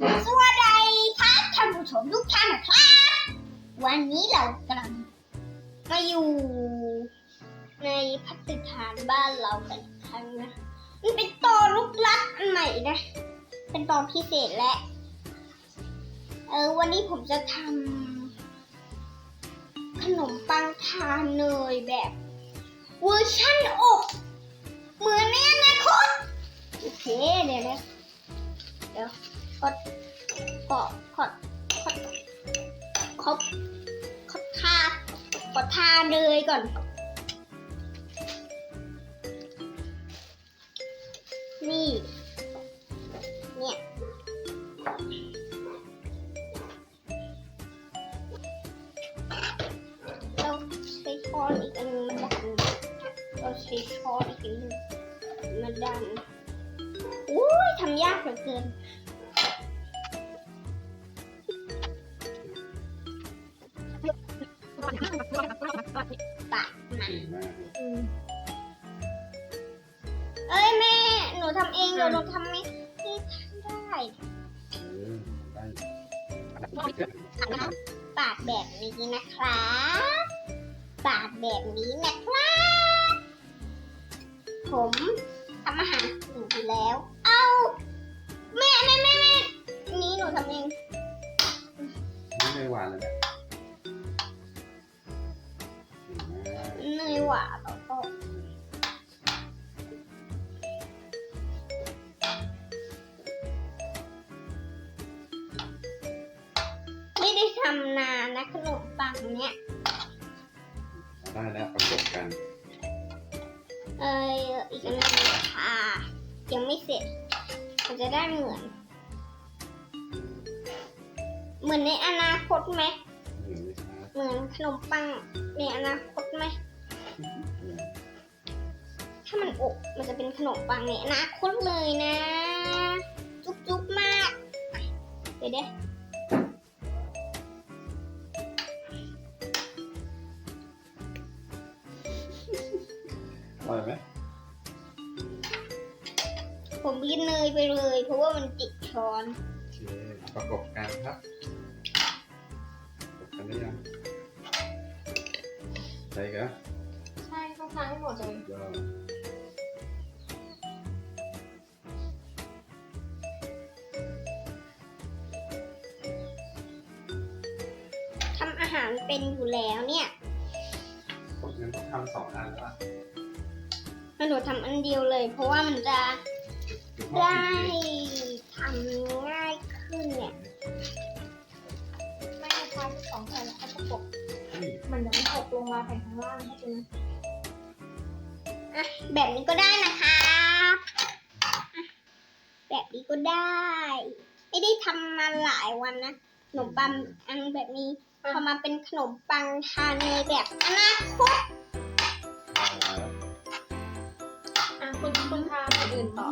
สวัสดีครับท่านผู้ชมทุกท่านนะครับ วันนี้เรากำลังมาอยู่ในพัตตาคารบ้านเรากันอีกครั้งนะมันเป็นตอนลูกลัดอันใหม่นะ เป็นตอนพิเศษและเออวันนี้ผมจะทำขนมปังทาเนยแบบเวอร์ชั่นอบเหมือนในอนาคตโอเคเดี๋ยวนะเดี๋ยว กดกดกดกดครบกดทากดทาเนยก่อนนี่ เนี่ย เราใช้ช้อนอีกอันหนึงดันเราใช้ช้อนอีกอันหนึงมาดันอุ้ยทำยากเหลือเกิน ปาดแบบนี้นะครับปาดแบบนี้นะครับ ผมทำอาหารอยู่แล้ว เอา แม่แม่แม่แม่นี้หนูทำเองนี่เลยหวานเลยนะเก่งมากเนยหวานแล้วก็ำนานนะขนมปังเนี้ยได้แล้วประกบกัน เอยอีกอันหนึงค่ะยังไม่เสร็จ มันจะได้เหมือน เหมือนในอนาคตไหม เหมือนไหมครับเหมือนขนมปังในอนาคตไหม เหมือนถ้ามันอบมันจะเป็นขนมปังในอนาคตเลยนะ จุ๊บจุ๊บมาก เดี๋ยวเดี๋ ผมกินเนยไปเลย เพราะว่ามันติดช้อนโอเคประกบกันครับประกบกันได้ยังใช่กันใช่ต้องทานให้หมดเลยยอดทำอาหารเป็นอยู่แล้วเนี่ยต้องงั้นต้องทำสองอันแล้วล่ะแล้วหนูทำอันเดียวเลย เพราะว่ามันจะคือพ่อ ได้กินทำง่ายขึ้นเนี่ยไม่ให้ทานสองแผ่นแล้วก็ประกบเฮ้ยมันจะไม่ตกลงมาแผ่นข้างล่างให้เป็นอะแบบนี้ก็ได้นะครับอะแบบนี้ก็ได้ ไม่ได้ทำมาหลายวันนะขนมปังอันแบบนี้พอมาเป็นขนมปังทานเนยแบบอนาคต คุณคุณทานอื่นต่อ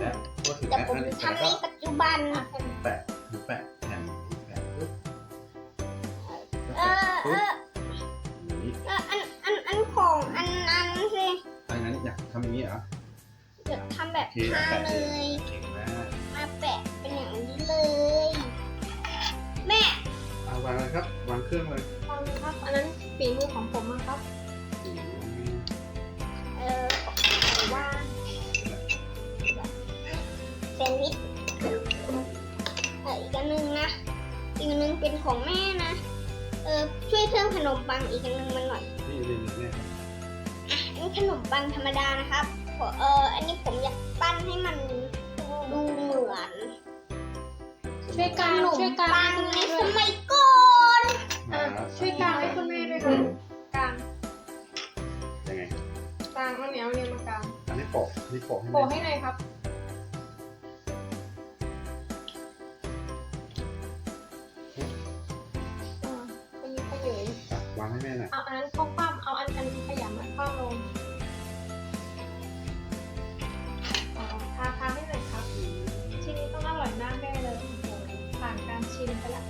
และก็ถึงแต่แม่ผมอันนี้ทำในก็ปัจจุบันอะแผ่นแปะแปะแผ่นแปะปุ๊บเออเอออย่างนี้เอออันอันอันของอันนั้นสิถ้างั้นอยากทำอย่างนี้เหรอเดี๋ยวทำแบบโอเคทาแปะเนยเก่งมากมาแปะเป็นอย่างนี้เลย แม่เอาวางเลยครับวางเครื่องเลย ฟังครับ อันนั้นฝีมือของผมนะครับ ซนด์วิชเอออีกอันหนึงนะ อีกอันหนึงเป็นของแม่นะ เออช่วยเพิ่มขนมปังอีกอันหนึงมาหน่อยนี่นี่นี่นี่ครับอะอันนี้ขนมปังธรรมดานะครับขอเอออันนี้ผมอยากปั้นให้มันดูเหมือนช่วยขกางนมช่วยกางปังให้คุณในแม่สด้วยมัยก่อนอะช่วยกางให้คุณแม่ด้วยค่ะกางยังไงกางเอาเนี่ยเอาเนี่ยมากางอันนี้โปะอันนี้โปะให้โปะแม่ให้หน่อยครับ แม่หน่อยเอาอันนั้นเข้าคว่ำเอาอันอันขยำมาคว่ำลงอ๋อทาทาไม่เลยครับชิ้นนี้ต้องอร่อยมากแน่เลยผ่านการชิมไปละ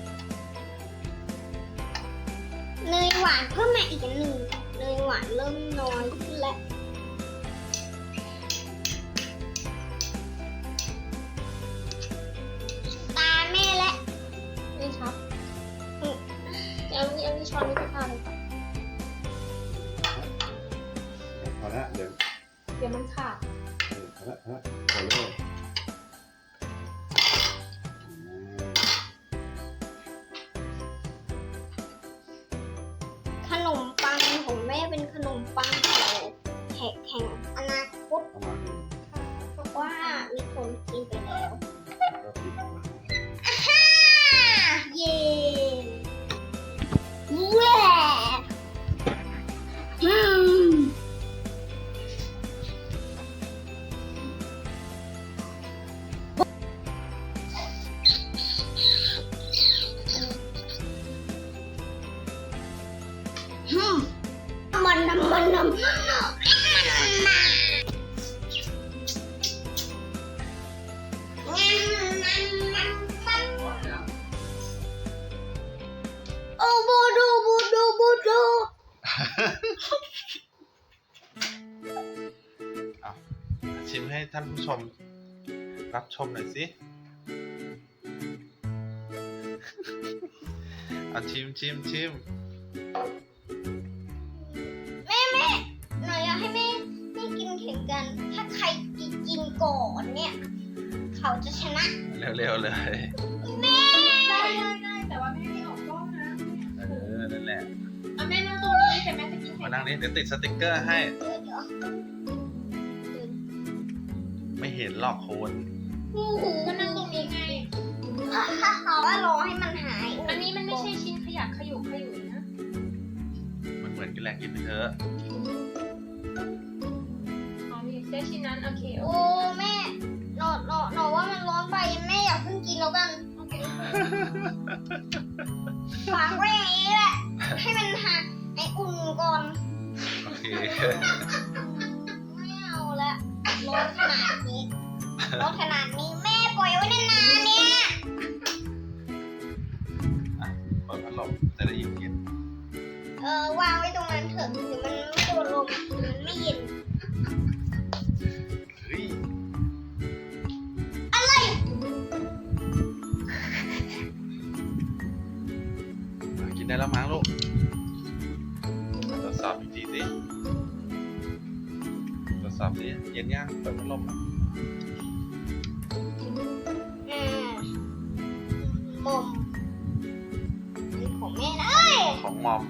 เนยหวานเพิ่มมาอีกหนึ่งเนยหวานเริ่มน้อยขึ้นแล้วตาแม่และนี่ครับเอาอันนี้ช้อนนี้ไปทาเลยค่ะ ขนมปังของแม่เป็นขนมปังแถวแข็ง ชิมให้ท่านผู้ชม รับชมหน่อยสิ เอาชิมชิมชิมแม่แม่หนูอยากให้แม่แม่กินแข่งกัน ถ้าใครกินก่อนเนี่ย เขาจะชนะ เร็วๆเลย แม่ ได้ได้ได้แต่ว่าแม่ไม่ออกกล้องนะ เออ นั่นแหละ ม่จะกินมานั่งนี้เดี๋ยวติดสติกเกอร์ให้เดี๋ยวเดี๋ยวไม่เห็นหรอกคนโอ้โหก็นั่งตรงนี้ไงถ้าเขาว่ารอให้มันหาย อันนี้มันไม่ใช่ชิ้นขยะขยุกขยุยนะ มันเหมือนกันแหละกินไปเถอะอ๋อมีแค่ชิ้นนั้นโอเคโอโอ้แม่หนูหนูหนูว่ามันร้อนไปแม่อย่าเพิ่งกินแล้วกันเค ฝากไว้อย่างนี้แหละ ให้มันหายไออุ่นก่อน โอเค ไม่เอาละร้อนขนาดนี้ร้อนขนาดนี้แม่ปล่อยไว้นานๆเนี่ยเปิดพัดลมจะได้ยินเย็น เออวางไว้ตรงนั้นเถอะเดี๋ยวมันไม่โดนลมมันไม่เย็น ย็นยังเปิดพัดลมอืมมอมนี่ของแม่นะเอ้ยของมอม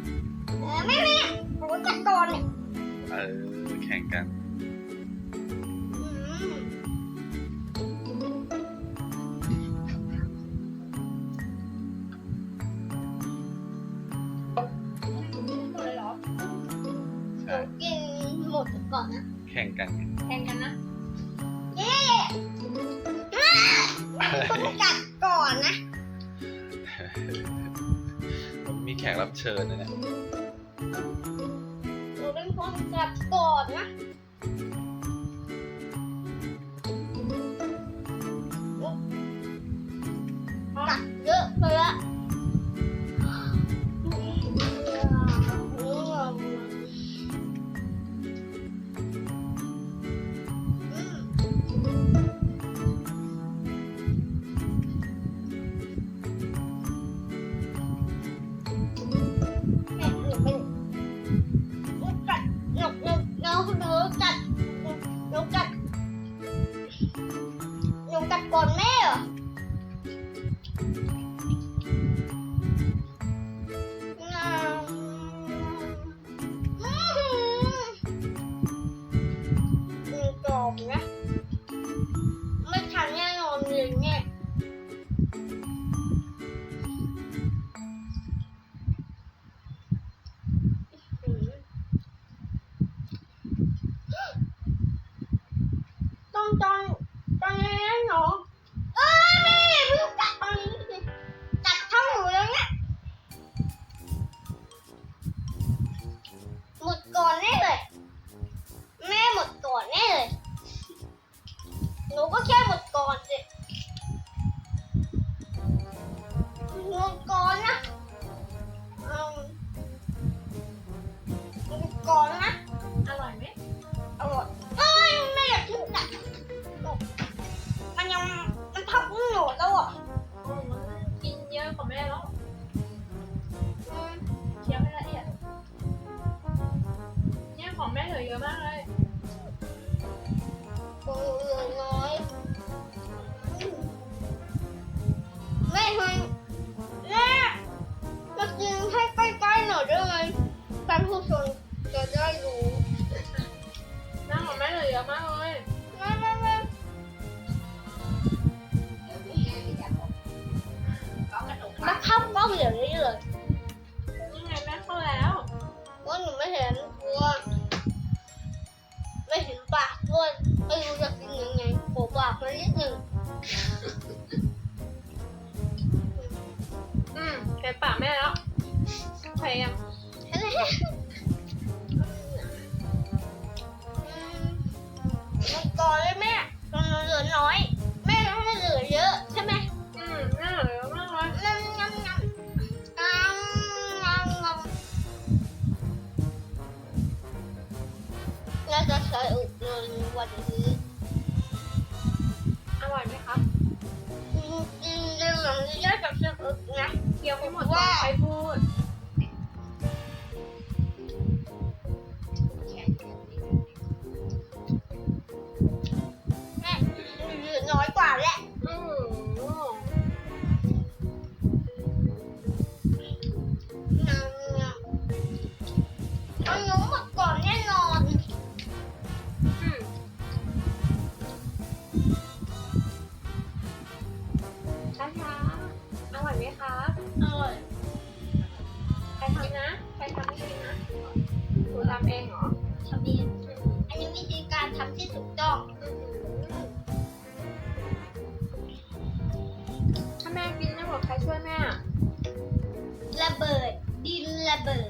เออแม่แม่ผมจักก่อนเนี่ย เออแข่งกัน นหมดก่อนนะ แข่งกันแข่งกันนะ เย้คนจัดก่อนนะมันมีแขกรับเชิญนะเนี่ยหนูเป็นคนจัดก่อนนะ ค่ะ ใครทำไม่นะหนูทำเองเหรอทำเองอันนี้วิธีการทำที่ถูกต้อง ถ้าแม่กินไม่หมใครช่วยแม่ ระเบิด ดินระเบิด